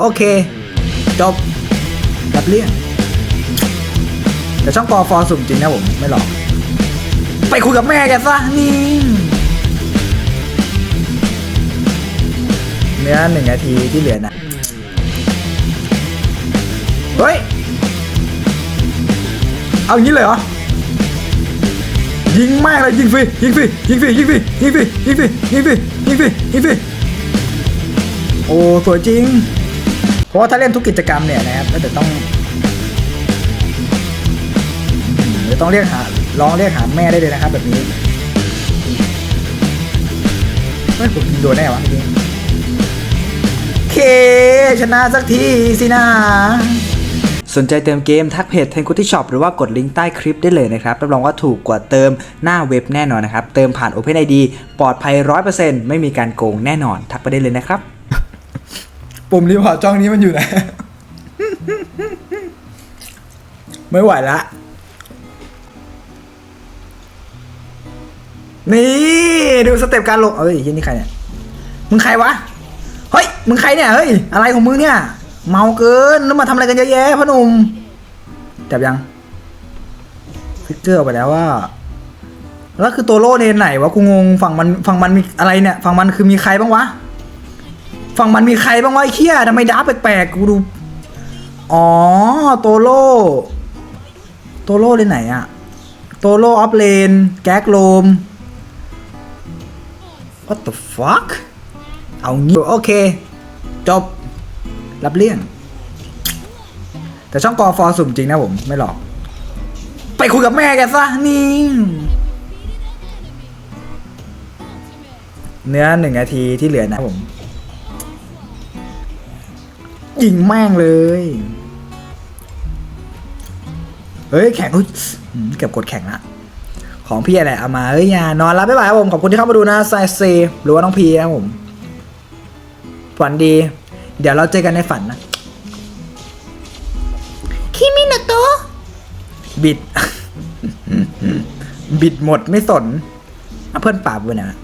โอเค จบรับเลี่ยงแต่ช่องกอฟอสุ่มจริงนะผมไม่หลอก ไปคุยกับแม่แกซะนี่เนื้อหนึ่งนาทีที่เหลือนะ เฮ้ย เอางี้เลยเหรอ ยิงแม่งเลยยิงฟรียิงฟรียิงฟรียิงฟรียิงฟรียิงฟรียิงฟรียิงฟรียิงฟรีโอ้สวยจริง เพราะว่าถ้าเล่นทุกกิจกรรมเนี่ยนะครับก็จะต้องเดี๋ยวต้องเรียกหาลองเรียกหาแม่ได้เลยนะครับ แบบนี้เฮ้ยผมโดนแน่วะเมื่อกี้เคชนะสักทีสินะสนใจเติมเกมทักเพจเทนคุที่ช็อปหรือว่ากดลิงก์ใต้คลิปได้เลยนะครับ รับรองว่าถูกกว่าเติมหน้าเว็บแน่นอนนะครับ เติมผ่าน OpenID ปลอดภัย 100%ไม่มีการโกงแน่นอน ทักไปได้เลยนะครับ ปุ่มรีพอร์ตจ้องนี้มันอยู่ไหน ไม่ไหวละ นี่ ดูสเต็ปการลงเอ้ยที่นี่ใครเนี่ย มึงใครวะ เฮ้ย มึงใครเนี่ย เฮ้ย อะไรของมึงเนี่ย เมาเกิน แล้วมาทำอะไรกันเยอะแยะพ่อหนุ่มจับยังฟิกเกอร์ออกไปแล้วว่า แล้วคือตัวโลเนนไหนวะ กูงง ฝั่งมัน ฝั่งมันมีอะไรเนี่ย ฝั่งมันคือมีใครบ้างวะ ฝั่งมันมีใครบ้างวะไอ้เคียทำไมดับแปลกๆกูดู อ๋อ โตโล่โตโล่เลนไหนอะโตโล่ออฟเลน แก๊กโลม what the fuck เอางี้โอเค จบ รับเลี่ยง แต่ช่องกอฟอสุ่มจริงนะผม ไม่หลอก ไปคุยกับแม่แกซะ นี่ เนื้อหนึ่งนาทีที่เหลือนะผม ยิงแม่งเลย เฮ้ยแข่งอุ๊ยอืมเกือบกดแข่งละของพี่อะไรเอามาเฮ้ยอย่านอนรับบ๊ายบายครับผมขอบคุณที่เข้ามาดูนะไซเซหรือว่าน้องพีนะครับผมฝันดี เดี๋ยวเราเจอกันในฝันนะคิมิโนโตะบิด บิดหมดไม่สนเอาเพื่อนป่าบไปนะ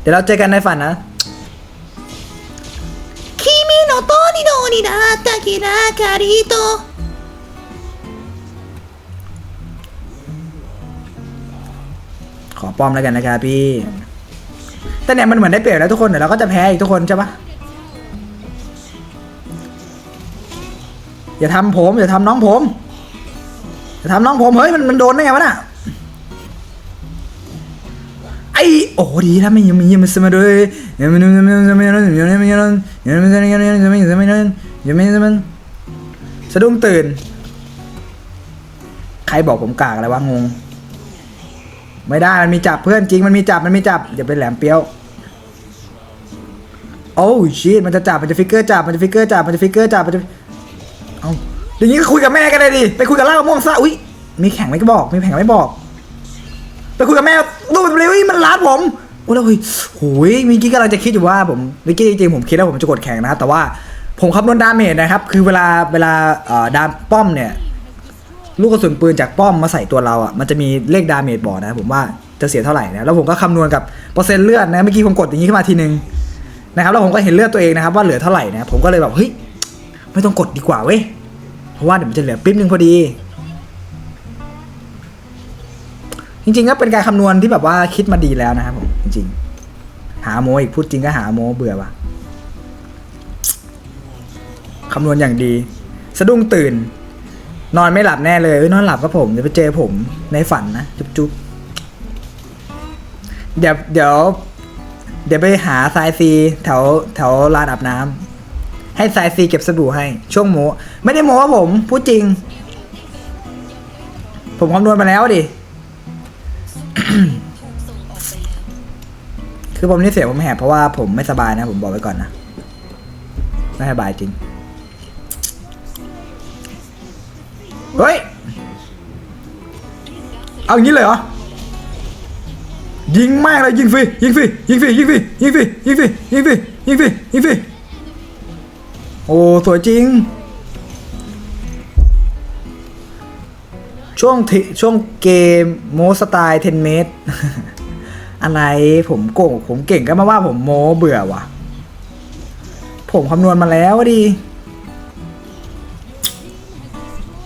เดี๋ยวเราเจอกันในฝันนะ きらかりと ขอป้อมแล้วกันนะครับพี่ แต่เนี่ยมันเหมือนได้เปรียบแล้วทุกคนเดี๋ยวเราก็จะแพ้อีกทุกคนใช่ปะอย่าทำผม อย่าทำน้องผม อย่าทำน้องผม เฮ้ยมันมันโดนได้ไงวะน่ะ ไอโอ้ดีแล้วไม่ยังมียังไม่สมาด้วยยังไม่ยังไม่ยังไม่ยังไม่ยังไม่ยังไม่ยังไม่ยังไม่ยังไม่ยังไม่ยังไม่ยังไม่ ยังไม่มันสะดุ้งตื่น ใครบอกผมกากอะไรวะงง ไม่ได้มันมีจับเพื่อนจริงมันมีจับมันมีจับอย่าไปแหลมเปี้ยว โอ้ชีตมันจะจับมันจะฟิกเกอร์จับมันจะฟิกเกอร์จับมันจะฟิกเกอร์จับมันจะเอาอย่างนี้ก็คุยกับแม่กันเลยดิไปคุยกับล่าม่วงซะอุ้ยมีแข่งไหมก็บอก มีแข่งไม่บอกไปคุยกับแม่ดูมันเลยมันรัดผมโอ้แล้วเฮ้ยโหยมีกี้กำลังจะคิดอยู่ว่าผมมื่อกี้จริงๆผมคิดว่าผมจะกดแข่งนะแต่ว่า ผมคำนวณดาเมจนะครับ คือเวลาเวลาดามป้อมเนี่ย ลูกกระสุนปืนจากป้อมมาใส่ตัวเราอะ มันจะมีเลขดาเมจบอกนะ ผมว่าจะเสียเท่าไหร่นะ แล้วผมก็คำนวณกับเปอร์เซ็นต์เลือดนะ เมื่อกี้ผมกดอย่างนี้ขึ้นมาทีนึงนะครับ แล้วผมก็เห็นเลือดตัวเองนะครับว่าเหลือเท่าไหร่นะ ผมก็เลยแบบเฮ้ยไม่ต้องกดดีกว่าเว้ย เพราะว่าเดี๋ยวมันจะเหลือปิ๊บนึงพอดี จริงๆก็เป็นการคำนวณที่แบบว่าคิดมาดีแล้วนะครับผมจริงๆ หาโมอีกพูดจริงก็หาโมเบื่อว่ะ คำนวณอย่างดี สะดุ้งตื่น นอนไม่หลับแน่เลยเอ้ยนอนหลับก็ผมเดี๋ยวไปเจอผมในฝันนะจุ๊บจุ๊บเดี๋ยวเดี๋ยว เดี๋ยวไปหาทรายซีแถวแถวลานอาบน้ำให้ทรายซีเก็บสบู่ให้ ช่วงโมไม่ได้โมว่าผมพูดจริง ผมคำนวณมาแล้วดิคือผมนี่เสียผมแหบเพราะว่าผมไม่สบายนะ ผมบอกไว้ก่อนนะ ไม่สบายจริง เฮ้ย เอาอย่างนี้เลยเหรอ ยิงแม่งเลยยิงฟรียิงฟรียิงฟรียิงฟรียิงฟรียิงฟรียิงฟรียิงฟรียิงฟรีโอ้สวยจริง ช่วงทช่วงเกมโมสไตล์เทนเมตรอะไรผมโก่งผมเก่งก็มาว่าผมโมเบื่อว่ะ ผมคำนวณมาแล้วดิ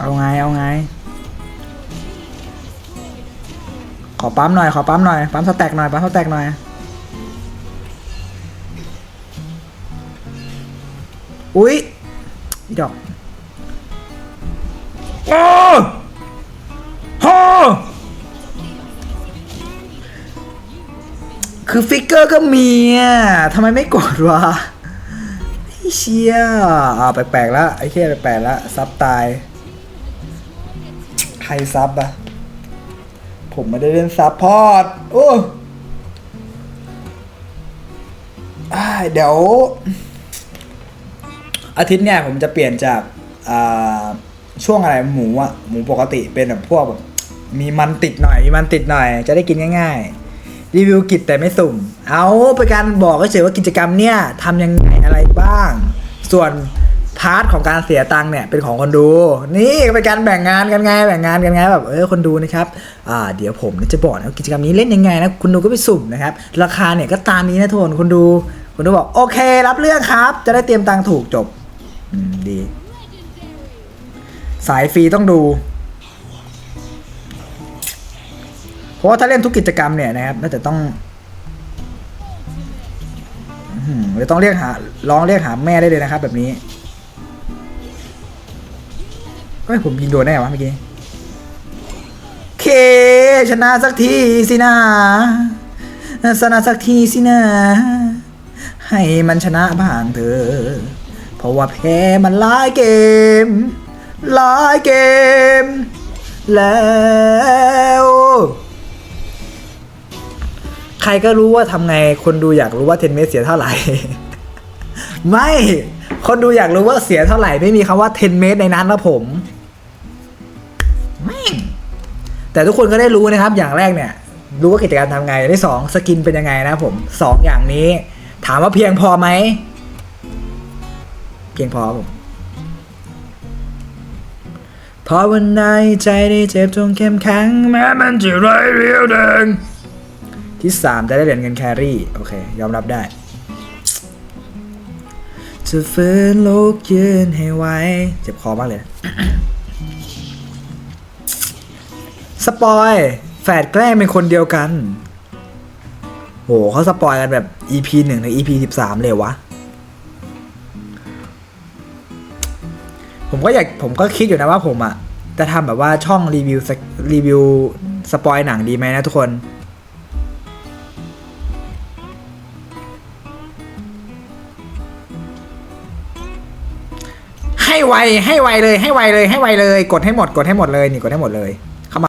เอาไงเอาไง ขอปั๊มหน่อยขอปั๊มหน่อยปั๊มสแต็กหน่อยปั๊มสแต็กหน่อยอุ๊ยอีดอกโอ้โหคือฟิกเกอร์ก็มีอะทำไมไม่กดวะไอ้เชี่ยอ่าแปลกๆแล้วไอ้เชี่ยแปลกๆแล้วซับตาย ครซับอะผมไม่ได้เล่นซับพอร์ตโอ้เดี๋ยว อาทิตย์เนี่ยผมจะเปลี่ยนจากช่วงอะไรหมูอะหมูปกติเป็นแบบพวกแบบมีมันติดหน่อยมีมันติดหน่อย จะได้กินง่ายๆ รีวิวกิจแต่ไม่สุ่ม เอาเป็นการบอกเฉยว่ากิจกรรมเนี่ยทำยังไงอะไรบ้าง ส่วน พาร์ทของการเสียตังค์เนี่ยเป็นของคนดู นี่เป็นการแบ่งงานกันไงแบ่งงานกันไงแบบเออคนดูนะครับอ่าเดี๋ยวผมจะบอกนะกิจกรรมนี้เล่นยังไงนะคุณดูก็ไปสุ่มนะครับราคาเนี่ยก็ตามนี้นะทุกคนคุณดูคุณดูบอกโอเครับเรื่องครับ จะได้เตรียมตังค์ถูกจบดี สายฟรีต้องดูเพราะว่าถ้าเล่นทุกกิจกรรมเนี่ยนะครับน่าจะต้องอื้อหือเดี๋ยวต้องเรียกหาลองเรียกหาแม่ได้เลยนะครับ แบบนี้ ก็ให้ผมยิงโดนแน่วะเมื่อกี้เคชนะสักทีสินะชนะสักทีสินะ ให้มันชนะบ้างเถอะเพราะว่าแพ้มันหลายเกมหลายเกม แล้วใครก็รู้ว่าทำไงคนดูอยากรู้ว่าเทนเมสเสียเท่าไหร่ ไม่ คนดูอยากรู้ว่าเสียเท่าไหร่ ไม่มีคำว่าเทนเมสในนั้นนะผม แต่ทุกคนก็ได้รู้นะครับ อย่างแรกเนี่ย รู้ว่ากิจกรรมทำไงอย่างที่สองสกินเป็นยังไงนะผมสองอย่างนี้ ถามว่าเพียงพอไหม เพียงพอผมพราะวันในใจได้เจ็บจนเข้มแข็งแม้มันจะไรายเรียวแดงที่สามจะได้เหรียญเงินแครี่ โอเค ยอมรับได้ จะฟื้นโลกยืนให้ไวเจ็บคอมากเลย สปอยแฝดแกล้งเป็นคนเดียวกัน โหเขาสปอยกันแบบ EP หนึ่งถึง EP สิบสามเลยวะ ผมก็อยากผมก็คิดอยู่นะว่าผมอะจะทำแบบว่าช่องรีวิวรีวิวสปอยหนังดีไหมนะทุกคน ให้ไวให้ไวเลยให้ไวเลยให้ไวเลย กดให้หมดกดให้หมดเลยนี่กดให้หมดเลย